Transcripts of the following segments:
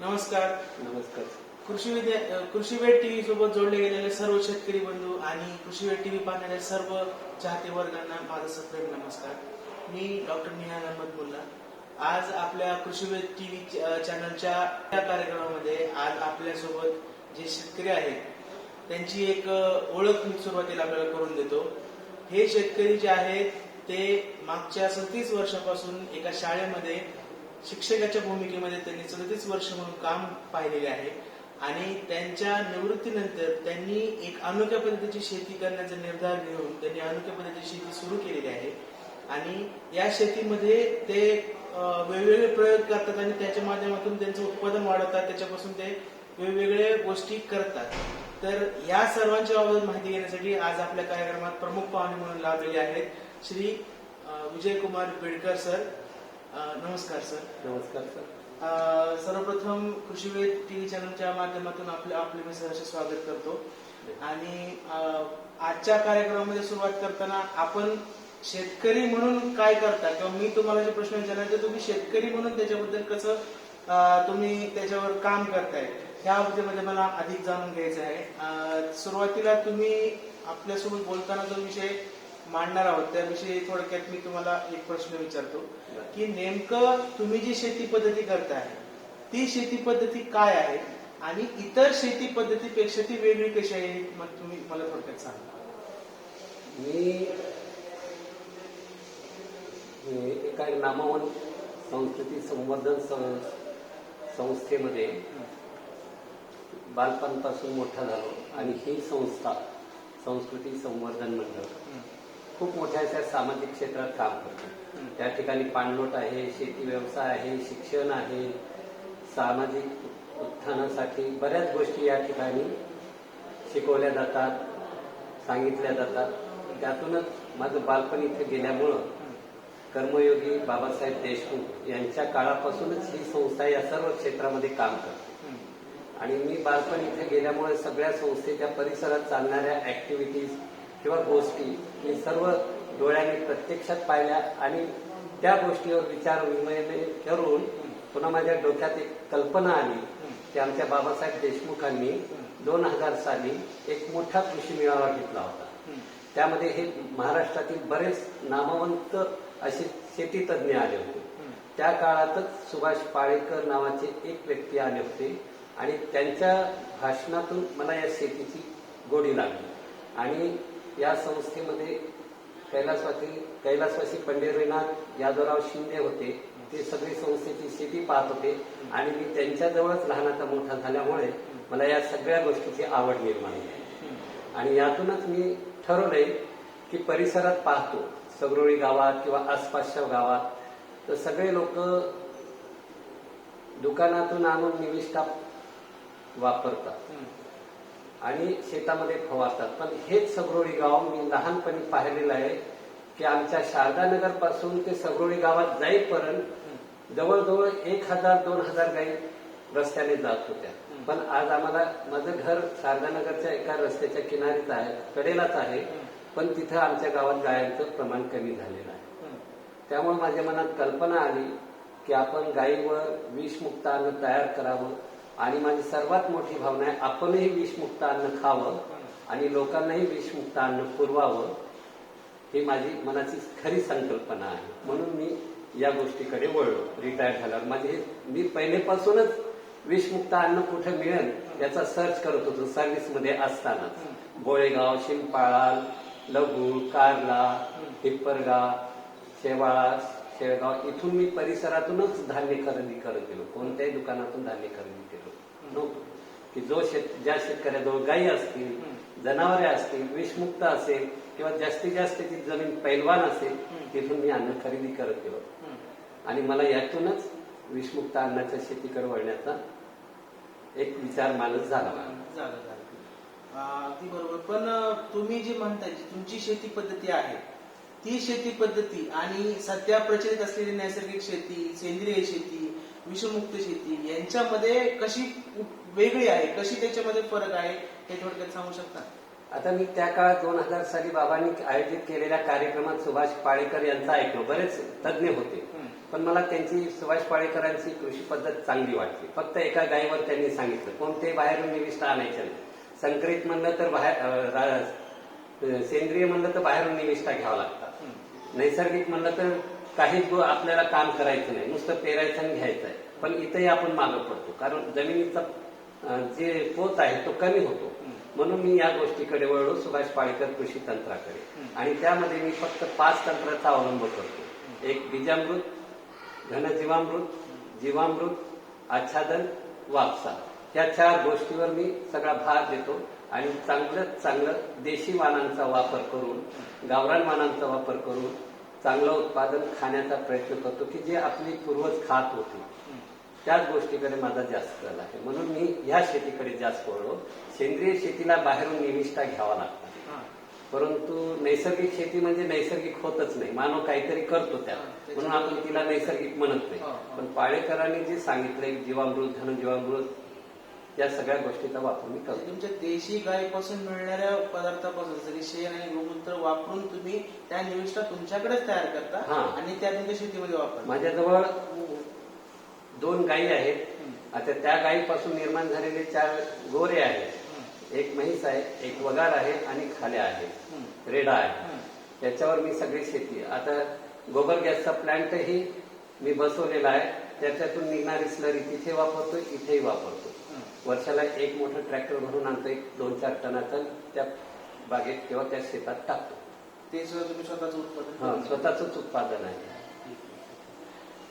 नमस्कार. नमस्कार. कृषी विद्या कृषी वेट टीव्ही सोबत जोडले गेलेले सर्व शेतकरी बंधू आणि कृषी वेट टीव्ही पाहणाऱ्या सर्व चाहते वर्गांना माझा सप्रेम नमस्कार. मी डॉक्टर निहाल अहमद मुल्ला आज आपल्या कृषी वेट टीव्ही चॅनलच्या या कार्यक्रमामध्ये आज आपल्यासोबत जे शेतकरी आहेत त्यांची एक ओळख मी सुरुवातीला आपल्याला करून देतो. हे शेतकरी जे आहेत ते मागच्या सदतीस वर्षापासून एका शाळेमध्ये शिक्षकाच्या भूमिकेमध्ये त्यांनी सदतीस वर्ष म्हणून काम पाहिलेले आहे आणि त्यांच्या निवृत्तीनंतर त्यांनी एक अनोख्या पद्धतीची शेती करण्याचा निर्धार घेऊन त्यांनी अनोख्या पद्धतीची शेती सुरू केलेली आहे. आणि या शेतीमध्ये ते वेगवेगळे प्रयोग करतात आणि त्याच्या माध्यमातून त्यांचं उत्पादन वाढवतात. त्याच्यापासून ते वेगवेगळ्या गोष्टी करतात. तर या सर्वांच्या बाबत माहिती घेण्यासाठी आज आपल्या कार्यक्रमात प्रमुख पाहुणे म्हणून लाभलेले आहेत श्री विजयकुमार बेडकर सर. नमस्कार सर. नमस्कार सर. सर्वप्रथम कृषीवेद टीव्ही चॅनलच्या माध्यमातून आपले आपले मी सहर्ष स्वागत करतो. आणि आजच्या कार्यक्रमामध्ये सुरुवात करताना आपण शेतकरी म्हणून काय करता? किंवा मी तुम्हाला जे प्रश्न विचारला तर तुम्ही शेतकरी म्हणून त्याच्याबद्दल कसं तुम्ही त्याच्यावर काम करताय ह्याबद्दल मला अधिक जाणून घ्यायचं आहे. सुरुवातीला तुम्ही आपल्यासोबत बोलताना जो विषय मांडणार आहोत. त्याविषयी थोडक्यात मी तुम्हाला एक प्रश्न विचारतो. की नेमकं तुम्ही जी शेती पद्धती करताय ती शेती पद्धती काय आहे? आणि इतर शेती पद्धतीपेक्षा ती वेगळी कशी आहे? मग तुम्ही मला थोडक्यात सांगा. मी एका नामवंत संस्कृती संवर्धन संस्थेमध्ये बालपणापासून मोठा झालो आणि ही संस्था संस्कृती संवर्धन मंडळ. खूप मोठ्या अशा सामाजिक क्षेत्रात काम करतो. त्या ठिकाणी पाणलोट आहे शेती व्यवसाय आहे शिक्षण आहे सामाजिक उत्थानासाठी बऱ्याच गोष्टी या ठिकाणी शिकवल्या जातात सांगितल्या जातात. त्यातूनच माझं बालपण इथे गेल्यामुळं कर्मयोगी बाबासाहेब देशमुख यांच्या काळापासूनच ही संस्था या सर्व क्षेत्रामध्ये काम करते. आणि मी बालपण इथे गेल्यामुळे सगळ्या संस्थेच्या परिसरात चालणाऱ्या ऍक्टिव्हिटीज किंवा गोष्टी मी सर्व डोळ्यांनी प्रत्यक्षात पाहिल्या आणि त्या गोष्टीवर विचार विमय करून पुन्हा माझ्या डोक्यात एक कल्पना आली की आमच्या बाबासाहेब देशमुखांनी दोन हजार साली एक मोठा कृषी मेळावा घेतला होता. त्यामध्ये हे महाराष्ट्रातील बरेच नामवंत असे शेती तज्ज्ञ आले होते. त्या काळातच सुभाष पाळेकर नावाचे एक व्यक्ती आले होते आणि त्यांच्या भाषणातून मला या शेतीची गोडी लागली. आणि या संस्थेमध्ये कैलासवासी कैलासवासी पंढरीनाथ यादवराव शिंदे होते. ते सगळी संस्थेची शेती पाहत होते. आणि मी त्यांच्याजवळच लहानाचा मोठा झाल्यामुळे मला या सगळ्या गोष्टीची आवड निर्माण झाली. आणि यातूनच मी ठरवलंय की परिसरात पाहतो. सगरोळी गावात किंवा आसपासच्या गावात. तर सगळे लोक दुकानातून आणून निविष्ठा वापरतात. आणि शेतामध्ये फवारतात. पण हेच सगरोळी गाव मी लहानपणी पाहिलेलं आहे की आमच्या शारदानगरपासून ते सगरोळी गावात जाईपर्यंत जवळजवळ एक हजार दोन हजार गाई रस्त्याने जात होत्या. पण आज आम्हाला माझं घर शारदानगरच्या एका रस्त्याच्या किनारीच आहे कडेलाच आहे. पण तिथं आमच्या गावात गायांचं प्रमाण कमी झालेलं आहे. त्यामुळे माझ्या मनात कल्पना आली की आपण गायीवर विषमुक्त अन्न तयार करावं. आणि माझी सर्वात मोठी भावना आहे आपणही विषमुक्त अन्न खावं आणि लोकांनाही विषमुक्त अन्न पुरवावं ही माझी मनाची खरी संकल्पना आहे. म्हणून मी या गोष्टीकडे वळलो. रिटायर झाल्यावर माझे मी पहिलेपासूनच विषमुक्त अन्न कुठे मिळेल याचा सर्च करत होतो सर्व्हिसमध्ये असतानाच बोळेगाव शिंपाळा लघु कारला हिप्परगा शेवाळा शेळगाव इथून मी परिसरातूनच धान्य खरेदी करत गेलो. कोणत्याही दुकानातून धान्य खरेदी की जो शेत ज्या शेतकऱ्याजवळ गायी असतील जनावरे असतील विषमुक्त असेल किंवा जास्तीत जास्त ती जमीन पैलवान असेल तिथून मी अन्न खरेदी करत गेलो आणि मला यातूनच विषमुक्त अन्नाच्या शेतीकडे वळण्याचा एक विचार मानस झाला अगदी बरोबर. पण तुम्ही जी म्हणताय तुमची शेती पद्धती आहे ती शेती पद्धती आणि सध्या प्रचलित असलेली नैसर्गिक शेती सेंद्रिय शेती विषमुक्त शेती. यांच्यामध्ये कशी वेगळी आहे कशी त्याच्यामध्ये फरक आहे हे थोडक्यात सांगू शकता? आता मी त्या काळात दोन हजार साली बाबांनी आयोजित केलेल्या कार्यक्रमात सुभाष पाळेकर यांचा ऐकलो. बरेच तज्ज्ञ होते. पण मला त्यांची सुभाष पाळेकरांची कृषी पद्धत चांगली वाटली. फक्त एका गायीवर त्यांनी सांगितलं कोणते बाहेरून निविष्ठा आणायचे नाही. संकरित म्हणलं तर बाहेर सेंद्रिय म्हणलं तर बाहेरून निविष्ठा घ्यावा लागतात नैसर्गिक म्हणलं तर काहीच आपल्याला काम करायचं नाही नुसतं पेरायचं आणि घ्यायचं आहे. पण इथंही आपण मागं पडतो. कारण जमिनीचा जे पोत आहे तो कमी होतो. म्हणून मी या गोष्टीकडे वळलो सुभाष पाळेकर कृषी तंत्राकडे. आणि त्यामध्ये मी फक्त पाच तंत्राचा अवलंब करतो. एक बीजामृत घनजीवामृत जीवामृत आच्छादन वापसा. या चार गोष्टीवर मी सगळा भार देतो. आणि चांगलं चांगलं देशी वाणांचा वापर करून गावरान वाणांचा वापर करून चांगलं उत्पादन खाण्याचा प्रयत्न करतो की जे आपली पूर्वज खात होती. त्याच गोष्टीकडे माझा जास्त कल आहे. म्हणून मी ह्या शेतीकडे जास्त वळलो. सेंद्रिय शेतीला बाहेरून निविष्ठा घ्यावा लागतात परंतु नैसर्गिक शेती म्हणजे नैसर्गिक होतच नाही. मानव काहीतरी करतो त्या म्हणून आपण तिला नैसर्गिक म्हणत नाही. पण पाळेकरांनी जे सांगितलंय जीवामृत धनजीवामृत या सगळ्या गोष्टीचा वापर मी म्हणजे करतो तुमच्या देशी गायीपासून मिळणाऱ्या पदार्थापासून की शेण आणि गोमूत्र वापरून तुम्ही त्या निविष्ठा तुमच्याकडेच तयार करता हा. आणि त्या तुमच्या शेतीमध्ये वापरता. माझ्याजवळ दोन गायी आहेत. आता त्या गायीपासून निर्माण झालेले चार गोरे आहेत. एक म्हैस आहे एक वगार आहे आणि खाल्या आहे. रेडा आहे. त्याच्यावर मी सगळी शेती आता गोबर गॅसचा प्लांटही मी बसवलेला आहे. त्याच्यातून निघणारी स्लरी तिथे वापरतो इथेही वापरतो वर्षाला एक मोठं ट्रॅक्टर भरून आणतो एक दोन चार टनाचं त्या बागेत किंवा त्या शेतात टाकतो. ते सुद्धा तुम्ही स्वतःच उत्पादन स्वतःच उत्पादन आहे.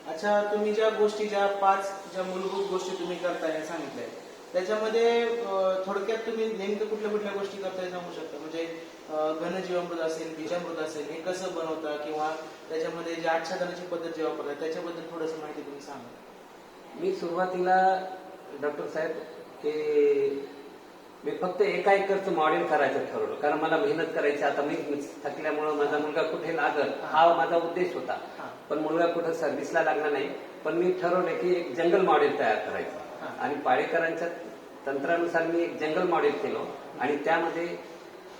अच्छा तुम्ही ज्या गोष्टी ज्या पाच ज्या मूलभूत गोष्टी तुम्ही करताय हे सांगितलंय. त्याच्यामध्ये थोडक्यात तुम्ही नेमकं कुठल्या कुठल्या गोष्टी करताय सांगू शकता? म्हणजे घनजीवामृत असेल बीजामृत असेल हे कसं बनवता किंवा त्याच्यामध्ये जे आच्छादनाची पद्धत जे वापरताय त्याच्याबद्दल थोडस माहिती तुम्ही सांगा. मी सुरुवातीला डॉक्टर साहेब की मी फक्त एका एकरचं मॉडेल करायचं ठरवलं. कारण मला मेहनत करायची आता मी थकल्यामुळं माझा मुलगा कुठे लागल हा. माझा उद्देश होता. पण मुलगा कुठं सर्व्हिसला लागला नाही. पण मी ठरवलं की एक जंगल मॉडेल तयार करायचं. आणि पाळेकरांच्या तंत्रानुसार मी एक जंगल मॉडेल केलं. आणि त्यामध्ये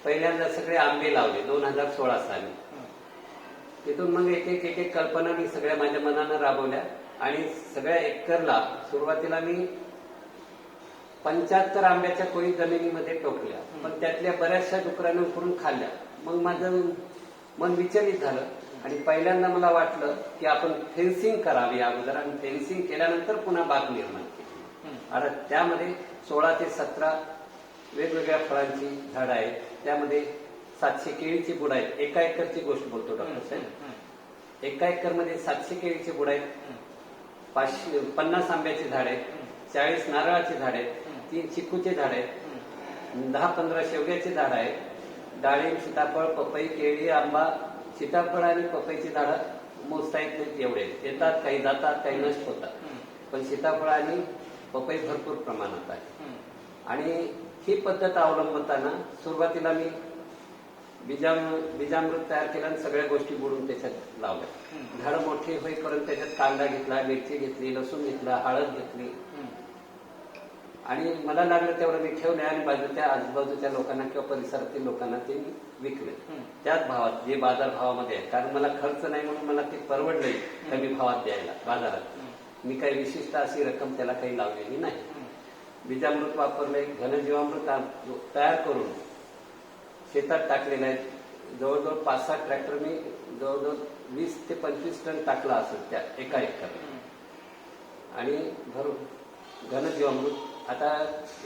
पहिल्यांदा सगळे आंबे लावले दोन हजार सोळा साली. तिथून मग एक एक एक एक कल्पना मी सगळ्या माझ्या मनानं राबवल्या. आणि सगळ्या एकरला सुरुवातीला मी पंच्याहत्तर आंब्याच्या कोळी जमिनीमध्ये टोकल्या. पण त्यातल्या बऱ्याचशा डुकरांनी उकरून खाल्ल्या. मग माझं मन विचलित झालं आणि पहिल्यांदा मला वाटलं की आपण फेन्सिंग करावी अगोदर. आणि फेन्सिंग केल्यानंतर पुन्हा बाग निर्माण केली. आता त्यामध्ये सोळा ते सतरा वेगवेगळ्या फळांची झाडं आहेत. त्यामध्ये सातशे केळीची बुड आहेत. एका एकरची गोष्ट बोलतो डॉक्टर साहेब. एका एकरमध्ये सातशे केळीची बुड आहेत. पाचशे पन्नास आंब्याची झाड आहेत. चाळीस नारळाची झाड आहेत. तीन चिकूचे झाड आहेत. दहा पंधरा शेवग्याची झाड आहेत. डाळिंब सीताफळ पपई केळी आंबा सीताफळ आणि पपईची झाडं मोजता येत नाहीत एवढे. येतात काही जातात काही नष्ट होतात. पण सीताफळ आणि पपई भरपूर प्रमाणात आहे. आणि ही पद्धत अवलंबताना सुरुवातीला मी बीजाम बीजामृत तयार केलं आणि सगळ्या गोष्टी बुडून त्याच्यात लावल्या. झाडं मोठी होईपर्यंत त्याच्यात कांदा घेतला मिरची घेतली लसूण घेतला हळद घेतली. आणि मला लागलं तेवढं मी ठेवले आणि बाजूच्या आजूबाजूच्या लोकांना किंवा परिसरातील लोकांना ते मी विकले. त्याच भावात जे बाजार भावामध्ये आहे कारण मला खर्च नाही म्हणून मला ते परवडलंय कमी भावात द्यायला बाजारात. मी काही विशिष्ट अशी रक्कम त्याला काही लावलेली नाही. बीजामृत वापरलंय घनजीवामृत तयार करून शेतात टाकलेलं आहे. जवळजवळ पाच सहा ट्रॅक्टर मी जवळजवळ वीस ते पंचवीस टन टाकला असेल त्या एका एकर आणि भरून घनजीवामृत आता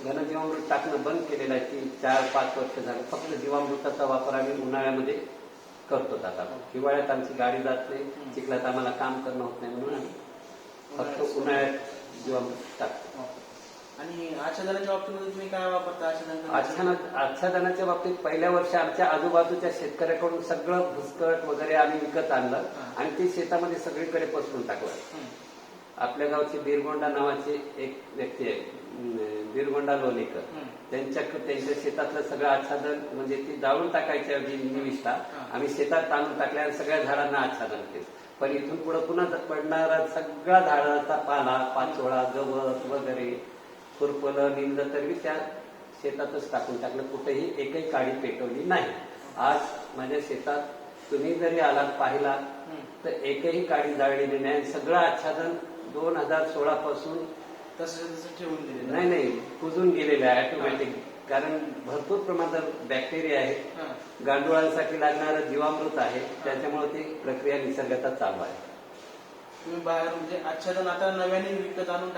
घनजीवामृत टाकणं बंद केलेलं आहे ती चार पाच वर्ष झालं. फक्त जीवामृताचा वापर आम्ही उन्हाळ्यामध्ये करतो आता. हिवाळ्यात आमची गाडी जात नाही चिखलात आम्हाला काम करणं होत नाही म्हणून आम्ही फक्त उन्हाळ्यात. जीवामृत टाकतो. आणि आच्छादनाच्या बाबतीमध्ये तुम्ही काय वापरता आच्छादन? आच्छादना आच्छादनाच्या बाबतीत पहिल्या वर्षी आमच्या आजूबाजूच्या शेतकऱ्याकडून सगळं भुसकट वगैरे आम्ही विकत आणलं आणि ते शेतामध्ये सगळीकडे पसरून टाकलं. आपल्या गावचे बिरगोंडा नावाचे एक व्यक्ती आहे बिरगोंडा लोणेकर. त्यांच्या त्यांच्या शेतातलं सगळं आच्छादन म्हणजे ती जाळून टाकायच्या निविष्ठा. आम्ही शेतात तांदूळ टाकल्या सगळ्या झाडांना आच्छादन केलं. पण इथून पुढे पुन्हा पडणारा सगळा झाडाचा पाला पाचोळा गवत वगैरे खुरपलं निंदलं तरी त्या शेतातच टाकून टाकलं. कुठेही एकही काडी पेटवली नाही. आज माझ्या शेतात तुम्ही जरी आलात पाहिला हम्म. तर एकही काडी जाळलेली नाही. सगळं आच्छादन दोन हजार सोळा पासून तसं ठेवून दिलेलं. नाही नाही कुजून गेलेलं आहे ऑटोमॅटिक कारण भरपूर प्रमाणात बॅक्टेरिया आहे. गांडुळांसाठी लागणारं जीवामृत आहे. त्याच्यामुळे ती प्रक्रिया निसर्गाचा चालू आहे. तुम्ही बाहेर म्हणजे आच्छादन आता नव्याने विकत आणून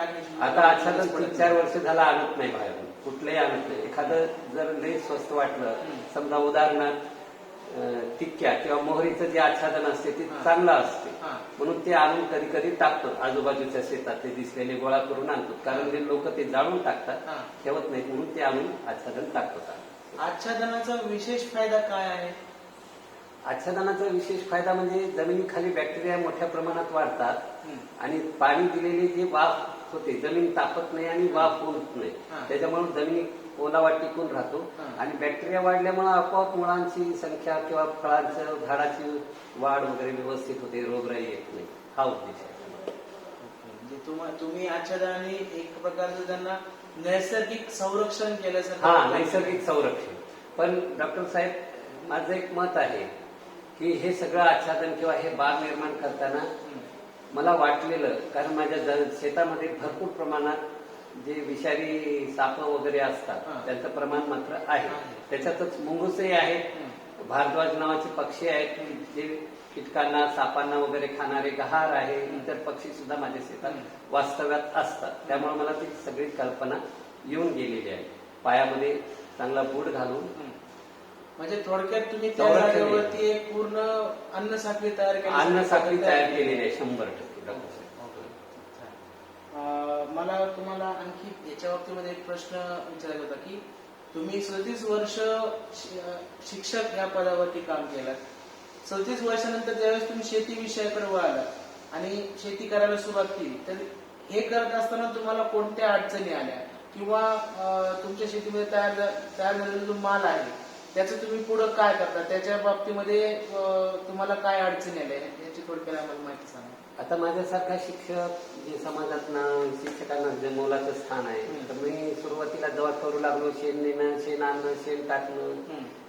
आता आच्छादन तीन चार वर्ष झाला आणत नाही बाहेरून. कुठलंही आणत नाही. एखादं जर लई स्वस्त वाटलं. समजा उदाहरणार्थ टिक्क्या किंवा मोहरीचं जे आच्छादन असते ते. चांगलं असते. म्हणून ते आणून कधी कधी टाकतो आजूबाजूच्या शेतात ते दिसलेले गोळा करून आणतो कारण ते लोक ते जाळून टाकतात. ठेवत नाहीत म्हणून ते आणून आच्छादन टाकतात आच्छादनाचा विशेष फायदा काय आहे आच्छादनाचा विशेष फायदा म्हणजे जमिनीखाली बॅक्टेरिया मोठ्या प्रमाणात वाढतात. आणि पाणी दिलेली जी वाफ होते जमीन तापत नाही आणि वाफ होत नाही. त्याच्यामुळे जमिनी ओलावा टिकून राहतो. आणि बॅक्टेरिया वाढल्यामुळे आपोआप मुळांची संख्या किंवा फळांचं झाडाची वाढ वगैरे व्यवस्थित होते रोगराई येत नाही. हा उद्देश आहे. म्हणजे तुम्हा- आच्छादनाने एक प्रकारचं त्यांना नैसर्गिक संरक्षण केल्यासारखं हा नैसर्गिक संरक्षण. पण डॉक्टर साहेब माझं एक मत आहे की हे सगळं आच्छादन किंवा हे बाग निर्माण करताना. मला वाटलेलं कारण माझ्या शेतामध्ये भरपूर प्रमाणात जे विषारी साप वगैरे असतात. त्यांचं प्रमाण मात्र आहे. त्याच्यातच मुंगूसही आहेत. भारद्वाज नावाचे पक्षी आहेत जे कीटकांना सापांना वगैरे खाणारे गहार आहे इतर पक्षी सुद्धा माझ्या शेतात. वास्तव्यात असतात त्यामुळे मला ती सगळी कल्पना येऊन गेलेली आहे पायामध्ये चांगला बूट घालून. म्हणजे थोडक्यात तुम्ही पूर्ण अन्न साखळी तयार केली अन्न साखळी तयार केलेली आहे शंभर टक्के मला तुम्हाला आणखी याच्या बाबतीमध्ये एक प्रश्न विचारायचा होता की तुम्ही सदतीस वर्ष शिक्षक या पदावरती काम केलं सदतीस वर्षानंतर ज्यावेळेस तुम्ही शेती विषयाकडे वळाला आणि शेती करायला सुरुवात केली तर हे करत असताना तुम्हाला कोणत्या अडचणी आल्या? किंवा तुमच्या शेतीमध्ये तयार तयार झालेला जो माल आहे त्याचं तुम्ही पुढं काय करता? त्याच्या बाबतीमध्ये तुम्हाला काय अडचणी आल्या याची थोडक्यात आम्हाला माहिती सांगा. आता माझ्यासारखा शिक्षक जे समाजातनं शिक्षकांना जे मोलाचं स्थान आहे. तर मी सुरुवातीला जेव्हा करू लागलो शेण नेणं शेण आणणं शेण टाकणं.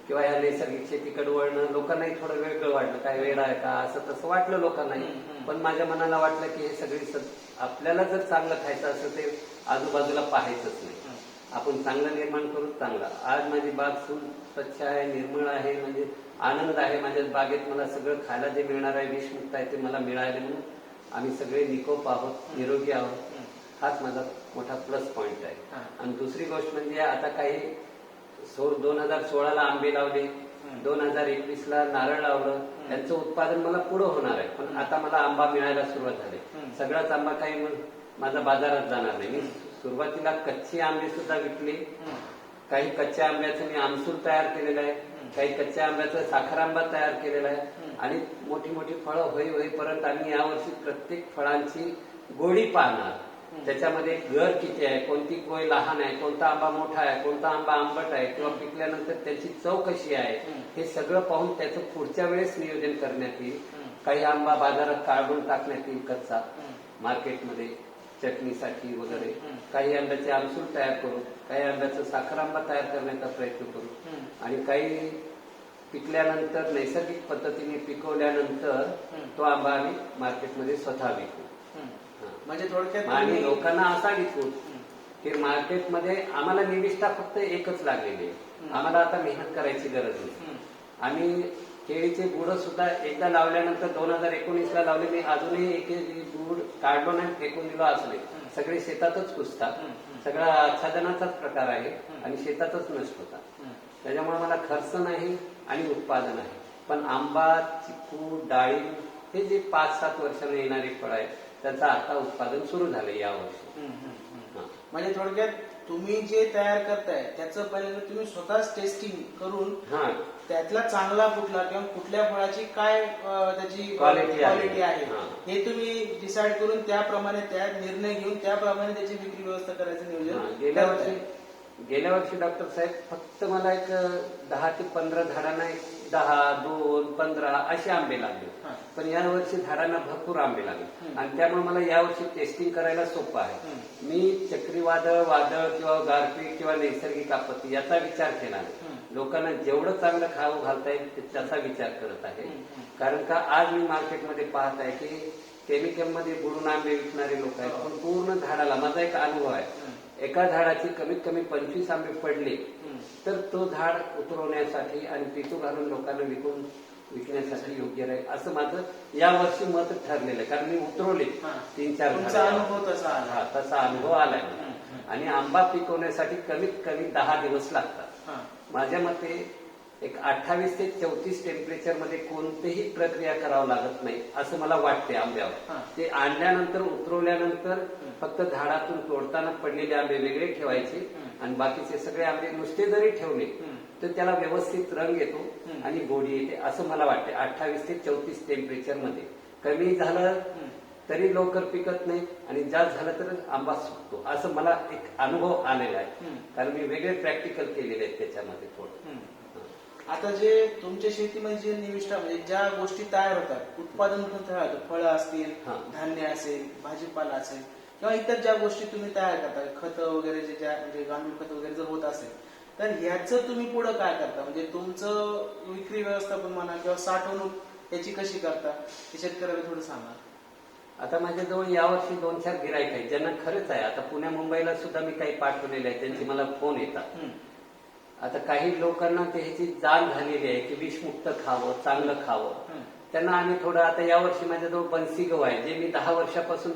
किंवा या नैसर्गिक शेतीकडे वळणं. लोकांनाही थोडं वेगळं वाटलं काय वेळ आहे का? असं तसं वाटलं लोकांनाही. पण माझ्या मनाला वाटलं की हे सगळी आपल्याला जर चांगलं खायचं असेल ते आजूबाजूला पाहायचंच नाही. आपण चांगलं निर्माण करू चांगला. आज माझी बाग सु- स्वच्छ आहे निर्मळ आहे म्हणजे आनंद आहे. माझ्या बागेत मला सगळं खायला जे मिळणार आहे विषमुक्त आहे ते मला मिळाले म्हणून आम्ही सगळे निकोप आहोत निरोगी आहोत. हाच माझा मोठा प्लस पॉइंट आहे. आणि दुसरी गोष्ट म्हणजे आता काही दोन हजार सोळाला आंबे लावले दोन हजार एकवीस ला नारळ लावलं. त्यांचं उत्पादन मला पुढं होणार आहे. पण आता मला आंबा मिळायला सुरुवात झाली. सगळाच आंबा काही माझा बाजारात जाणार नाही. मी सुरुवातीला कच्चे आंबे सुद्धा विकले. काही कच्च्या आंब्याचं मी आमसूल तयार केलेलं आहे काही कच्च्या आंब्याचं साखर आंबा तयार केलेला आहे. आणि मोठी मोठी फळं होई होईपर्यंत आम्ही यावर्षी प्रत्येक फळांची गोडी पाहणार. त्याच्यामध्ये घर किती आहे कोणती कोय लहान आहे कोणता आंबा मोठा आहे कोणता आंबा आंबट आहे किंवा पिकल्यानंतर त्याची चव कशी आहे. हे सगळं पाहून त्याचं पुढच्या वेळेस नियोजन करण्यात येईल. काही आंबा बाजारात काढून टाकण्यात येईल कच्चा. मार्केटमध्ये चटणीसाठी वगैरे. काही आंब्याचे आमसूल तयार करू काही आंब्याचं साखर आंबा तयार करण्याचा प्रयत्न करू. आणि काही पिकल्यानंतर नैसर्गिक पद्धतीने पिकवल्यानंतर. तो आंबा आम्ही मार्केटमध्ये स्वतः विकू. म्हणजे थोडक्यात आणि लोकांना असा विकू. की मार्केटमध्ये आम्हाला निविष्ठा फक्त एकच लागलेली आहे. आम्हाला आता मेहनत करायची गरज नाही. आम्ही केळीचे बुड सुद्धा एकदा लावल्यानंतर दोन हजार एकोणीस ला लावले मी अजूनही एक बुड काढलो नाही फेकून दिलो असले. सगळे शेतातच कुसतात. सगळा आच्छादनाचाच प्रकार आहे. आणि शेतातच नष्ट होतात. त्याच्यामुळे मला खर्च नाही आणि उत्पादन आहे पण आंबा चिकू डाळिंब हे जे पाच सात वर्षाने येणारे फळ आहे त्याचं आता उत्पादन सुरू झालं यावर्षी. म्हणजे थोडक्यात तुम्ही जे तयार करताय त्याचं पहिले तुम्ही स्वतःच टेस्टिंग करून हा त्यातला चांगला कुठला किंवा कुठल्या फळाची काय अं, त्याची Quality आहे. क्वालिटी आहे हा. हे तुम्ही डिसाईड करून त्याप्रमाणे त्या निर्णय घेऊन त्याप्रमाणे त्याची विक्री व्यवस्था करायचं हा, नियोजन गेल्या करताय. वर्षी गेल्या वर्षी डॉक्टर साहेब फक्त मला एक दहा ते पंधरा झाडांना एक दहा दोन पंधरा असे आंबे लागले हा. पण या वर्षी झाडांना भरपूर आंबे लागले. आणि त्यामुळे मला यावर्षी टेस्टिंग करायला सोपं आहे. मी चक्रीवादळ वादळ किंवा गारपीट किंवा नैसर्गिक आपत्ती याचा विचार केला. लोकांना जेवढं चांगलं खावं घालता येईल त्याचा विचार करत आहे. कारण का आज मी मार्केटमध्ये पाहत आहे की केमिकलमध्ये बुडून आंबे विकणारे लोक आहेत पण पूर्ण झाडाला माझा एक अनुभव आहे एका झाडाची कमीत कमी पंचवीस आंबे पडले. तर तो झाड उतरवण्यासाठी आणि पितू घालून लोकांना विकून विकण्यासाठी योग्य राहील असं माझं या वर्षी मत ठरलेलं आहे कारण मी उतरवले. तीन चार. अनुभव तसा आला हा, तसा अनुभव आलाय. आणि आंबा पिकवण्यासाठी कमीत कमी दहा दिवस लागतात. माझ्या मते एक अठ्ठावीस ते चौतीस टेम्परेचरमध्ये कोणतीही प्रक्रिया करावं लागत नाही असं मला वाटते हा. आंब्यावर ते आणल्यानंतर उतरवल्यानंतर फक्त झाडातून तोडताना पडलेले आंबे वेगळे ठेवायचे. आणि बाकीचे सगळे आंबे नुसते जरी ठेवले. तर त्याला व्यवस्थित रंग येतो. आणि गोडी येते असं मला वाटते अठ्ठावीस ते चौतीस टेम्परेचरमध्ये कमी झालं. तरी लवकर पिकत नाही आणि जास्त झालं तर आंबा सुकतो असं मला एक अनुभव आलेला आहे. कारण मी वेगळे प्रॅक्टिकल केलेले आहेत त्याच्यामध्ये थोडं. आता जे तुमच्या शेतीमध्ये जे निविष्ठा म्हणजे ज्या गोष्टी तयार होतात उत्पादन पण तयार होतं फळं असतील. धान्य असेल भाजीपाला असेल किंवा इतर ज्या गोष्टी तुम्ही तयार करता खत वगैरे जे ज्या म्हणजे गांडूळ खत वगैरे जर होत असेल तर ह्याचं तुम्ही पुढे काय करता? म्हणजे तुमचं विक्री व्यवस्थापन म्हणा किंवा साठवणूक याची कशी करता? हे शेतकऱ्याला थोडं सांगा. आता माझ्याजवळ यावर्षी दोन चार गिरायक आहेत ज्यांना खरंच आहे. आता पुण्या मुंबईला सुद्धा मी काही पाठवलेले आहेत त्यांचे मला फोन येतात. आता काही लोकांना ते ह्याची जाण झालेली आहे की विषमुक्त खावं चांगलं खावं. त्यांना आम्ही थोडं आता यावर्षी माझ्याजवळ बन्सी गहू आहे जे मी दहा वर्षापासून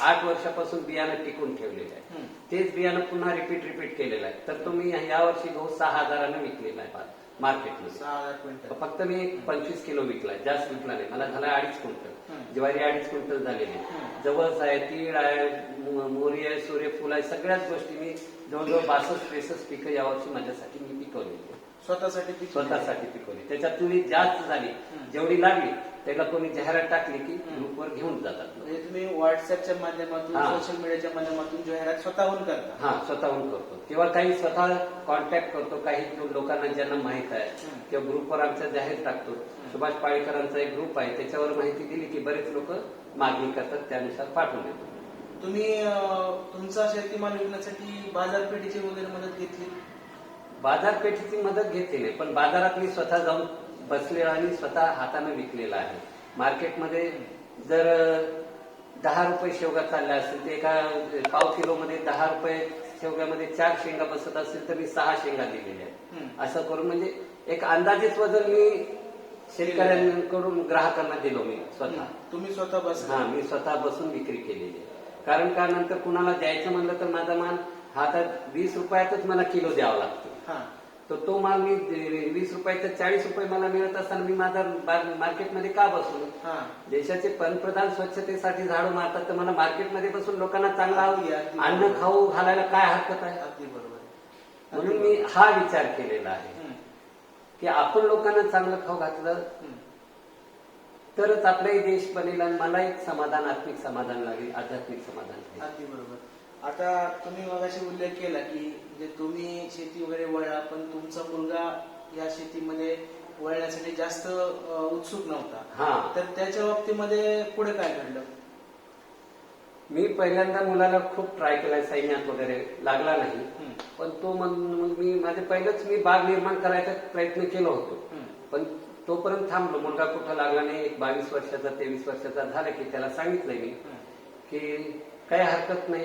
आठ वर्षापासून बियाणं टिकून ठेवलेलं आहे. तेच बियाणं पुन्हा रिपीट रिपीट केलेलं आहे तर तो मी यावर्षी गहू सहा हजारानं विकलेला आहे मार्केटमध्ये फक्त मी पंचवीस किलो विकलाय जास्त विकला नाही मला झाला अडीच क्विंटल. ज्वारी अडीच क्विंटल झालेली. जवळच आहे तीळ आहे मो- मोहरी आहे सूर्यफूल आहे सगळ्याच गोष्टी मी जवळजवळ बासष्ट त्रेसष्ट पिकं यावर्षी माझ्यासाठी मी पिकवलेली आहे. स्वतःसाठी पिकवली. स्वतःसाठी पिकवली त्याच्यात तुरी जास्त झाली जेवढी लागली त्याला कोणी जाहिरात टाकली की ग्रुपवर घेऊन जातात. म्हणजे तुम्ही व्हॉट्सअपच्या माध्यमातून हा. सोशल मीडियाच्या माध्यमातून जाहिरात स्वतःहून करता. हा स्वतःहून करतो. किंवा काही स्वतः कॉन्टॅक्ट करतो काही लोकांना ज्यांना माहीत आहे. हम्म. किंवा ग्रुपवर आमच्या जाहीर टाकतो. सुभाष पाळेकरांचा एक ग्रुप आहे त्याच्यावर माहिती दिली की बरेच लोक मागणी करतात त्यानुसार पाठवून देतो. तुम्ही अं, तुमचा शेतीमाल विकण्यासाठी बाजारपेठेची वगैरे मदत घेतली? बाजारपेठेची मदत घेतली नाही पण बाजारात मी स्वतः जाऊन बसलेला आणि स्वतः हाताने विकलेला आहे. मार्केटमध्ये जर दहा रुपये शेवगा चालला असेल तर एका पाव किलो मध्ये दहा रुपये शेवग्यामध्ये चार शेंगा बसत असेल तर मी सहा शेंगा दिलेल्या आहेत. असं करून म्हणजे एक अंदाजेच वजन मी शेतकऱ्यांकडून ग्राहकांना दिलो मी स्वतः. तुम्ही स्वतः बस हा मी स्वतः बसून विक्री केलेली आहे. कारण का नंतर कुणाला द्यायचं म्हणलं तर माझा माल हा आता वीस रुपयातच मला किलो द्यावा लागतो. हा. तर तो माल मी वीस रुपयाचा चाळीस रुपये मला मिळत असताना मी माझा मार्केटमध्ये का बसलो हा देशाचे पंतप्रधान स्वच्छतेसाठी झाडू मारतात तर मला मार्केटमध्ये बसून लोकांना चांगला. अन्न खाऊ घालायला काय हरकत आहे अगदी बरोबर. म्हणून मी हा विचार केलेला आहे. की आपण लोकांना चांगलं खाऊ घातलं. तरच आपलाही देश बनेल आणि मला एक समाधान आत्मिक समाधान लागेल आध्यात्मिक समाधान बरोबर आता तुम्ही मगाशी उल्लेख केला की म्हणजे तुम्ही शेती वगैरे वळला पण तुमचा मुलगा या शेतीमध्ये वळण्यासाठी जास्त उत्सुक नव्हता. हा. तर त्याच्या बाबतीमध्ये पुढे काय घडलं? मी पहिल्यांदा मुलाला खूप ट्राय केलाय सैन्यात वगैरे. लागला नाही. पण तो मी माझे पहिलंच मी बाग निर्माण करायचा प्रयत्न केला होतो. पण तोपर्यंत थांबलो. मुलगा कुठं लागला नाही. एक बावीस वर्षाचा तेवीस वर्षाचा झाला की त्याला सांगितलंय मी. की काही हरकत नाही.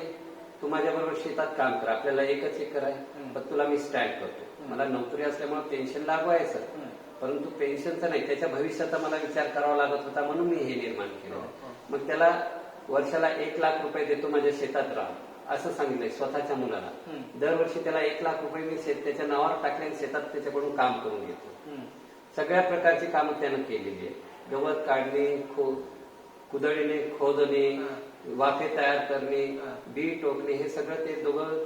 तू माझ्या बरोबर शेतात काम कर आपल्याला एकच एकर आहे हम्म. पण तुला मी स्टँड करतो मला नोकरी असल्यामुळे पेन्शन लागू आहे सर हम्म. परंतु पेन्शनचा नाही त्याच्या भविष्याचा मला विचार करावा लागत होता म्हणून मी हे निर्माण केलं हो, हो. मग त्याला वर्षाला एक लाख रुपये देतो माझ्या शेतात राहा असं सांगितलंय स्वतःच्या मुलाला. दरवर्षी त्याला एक लाख रुपये मी शेत त्याच्या नावावर टाकले आणि शेतात त्याच्याकडून काम करून घेतो. सगळ्या प्रकारची कामं त्यानं केलेली आहे गवत काढणे खो कुदळीने खोदणे वाफे तयार करणे. बी टोकणे हे सगळं ते दोघं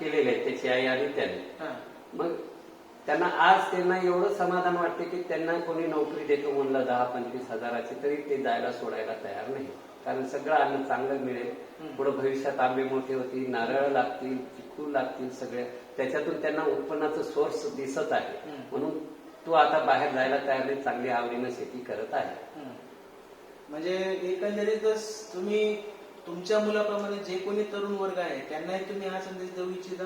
केलेले आहेत त्याची आई आणि त्याने. मग त्यांना आज त्यांना एवढं समाधान वाटते की त्यांना कोणी नोकरी देतो म्हणलं दहा पंचवीस हजाराची तरी ते जायला सोडायला तयार नाही कारण सगळं अन्न चांगलं मिळेल पुढे भविष्यात आंबे मोठे होतील नारळ लागतील चिकू लागतील सगळे त्याच्यातून त्यांना उत्पन्नाचं सोर्स दिसत आहे. म्हणून तो आता बाहेर जायला तयार नाही चांगली आवडीनं शेती करत आहे. म्हणजे एकंदरीतच तुम्ही तुमच्या मुलाप्रमाणे जे कोणी तरुण वर्ग आहे त्यांनाही तुम्ही हा संदेश देऊ इच्छिता?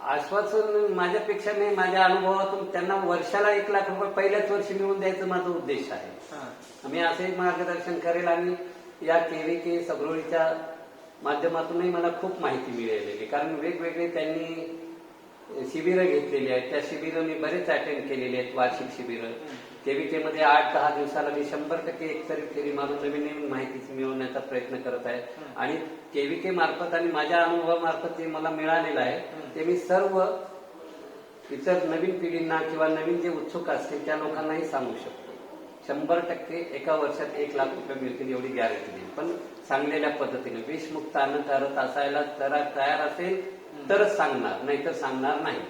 आश्वासन माझ्यापेक्षा नाही माझ्या अनुभवातून त्यांना वर्षाला एक लाख रुपये पहिल्याच वर्षी मिळवून द्यायचं माझा उद्देश आहे. हा. मी असे मार्गदर्शन करेल आणि या केवी के सगरोळीच्या माध्यमातूनही मला खूप माहिती मिळालेली. कारण वेगवेगळे त्यांनी शिबिरं घेतलेली आहेत. त्या शिबिरं मी बरेच अटेंड केलेली आहेत वार्षिक शिबिरं. केव्हीके मध्ये आठ दहा दिवसाला मी शंभर टक्के एकतरी फेरी मारून नवीन नवीन माहिती मिळवण्याचा प्रयत्न करत आहे. आणि केव्हीके मार्फत आणि माझ्या अनुभवामार्फत जे मला मिळालेलं आहे ते मी सर्व इतर नवीन पिढींना किंवा नवीन जे उत्सुक असतील त्या लोकांनाही सांगू शकतो. शंभर टक्के एका वर्षात एक लाख रुपये मिळतील एवढी गॅरंटी देईल पण सांगलेल्या पद्धतीने विषमुक्त अन्न असायला जरा तयार असेल तरच सांगणार नाहीतर सांगणार नाही.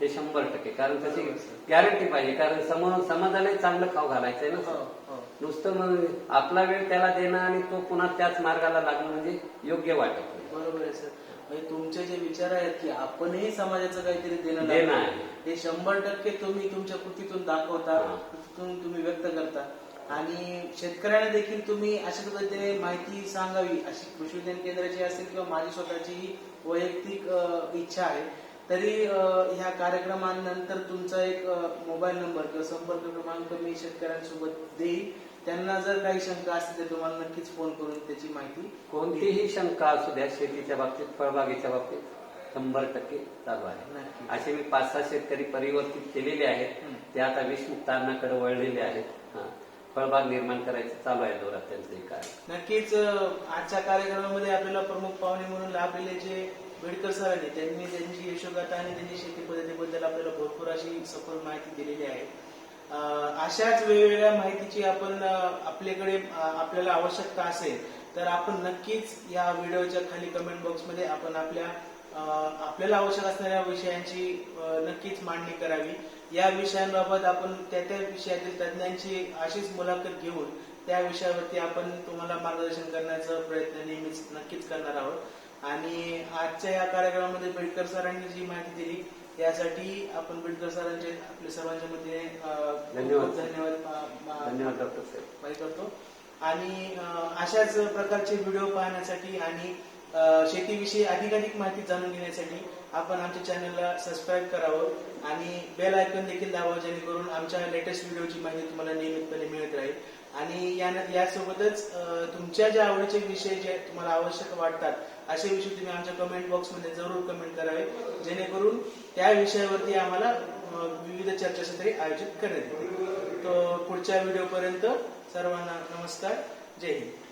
हे शंभर टक्के कारण तशी गॅरंटी पाहिजे कारण सम समाजाला चांगलं खाऊ घालायचंय ना हो सर. हो नुसतं मग आपला वेळ त्याला देणं आणि तो पुन्हा त्याच मार्गाला लागणं म्हणजे योग्य वाटत बरोबर आहे सर म्हणजे तुमचे जे विचार आहेत की आपणही समाजाचं काहीतरी देणं देणं. आहे. हे शंभर टक्के तुम्ही तुमच्या कृतीतून दाखवता. कृतीतून तुम्ही व्यक्त करता आणि शेतकऱ्यांना देखील तुम्ही अशा पद्धतीने माहिती सांगावी अशी कृषी विज्ञान केंद्राची असेल किंवा माझी स्वतःची वैयक्तिक इच्छा आहे तरी ह्या कार्यक्रमानंतर तुमचा एक मोबाईल नंबर किंवा संपर्क क्रमांक मी शेतकऱ्यांसोबत देईल. त्यांना जर काही शंका असतील तर तुम्हाला नक्कीच फोन करून त्याची माहिती कोणतीही शंका असू द्या शेतीच्या बाबतीत फळबागेच्या बाबतीत शंभर टक्के चालू आहे. असे मी पाच सहा शेतकरी परिवर्तित केलेले आहेत. ते आता विषमुक्त अन्नाकडे वळलेले आहेत. फळबाग निर्माण करायचं चालू आहे जोरात त्यांचं कार्य. नक्कीच आजच्या कार्यक्रमामध्ये आपल्याला प्रमुख पाहुणे म्हणून लाभलेले जे बेडकर सरांनी त्यांनी त्यांची यशोगाथा आणि त्यांची शेती पद्धतीबद्दल आपल्याला भरपूर अशी सखोल माहिती दिलेली आहे. अशाच वेगवेगळ्या माहितीची आपण आपल्याकडे आपल्याला आवश्यकता असेल तर आपण नक्कीच या व्हिडिओच्या खाली कमेंट बॉक्समध्ये आपण आपल्या आपल्याला आवश्यक असणाऱ्या विषयांची नक्कीच मांडणी करावी. या विषयांबाबत आपण त्या त्या विषयातील तज्ज्ञांची अशीच मुलाखत घेऊन त्या विषयावरती आपण तुम्हाला मार्गदर्शन करण्याचा प्रयत्न नेहमीच नक्कीच करणार आहोत. आणि आजच्या या कार्यक्रमामध्ये बेडकर सरांनी जी माहिती दिली यासाठी आपण बेडकर सरांचे आपल्या सर्वांच्या वतीने खूप धन्यवाद. धन्यवाद डॉक्टर साहेब. करतो. आणि अशाच प्रकारचे व्हिडिओ पाहण्यासाठी आणि शेतीविषयी अधिकाधिक माहिती जाणून घेण्यासाठी आपण आमच्या चॅनलला सबस्क्राईब करावं आणि बेल आयकॉन देखील दाबावं जेणेकरून आमच्या लेटेस्ट व्हिडिओची माहिती तुम्हाला नियमितपणे मिळत राहील. आणि यासोबतच तुमच्या ज्या आवडीचे विषय जे तुम्हाला आवश्यक वाटतात असे विषय तुम्ही आमच्या कमेंट बॉक्समध्ये जरूर कमेंट करावे जेणेकरून त्या विषयावरती आम्हाला विविध चर्चासत्रे आयोजित करण्यात येतील. तर पुढच्या व्हिडिओपर्यंत सर्वांना नमस्कार. जय हिंद.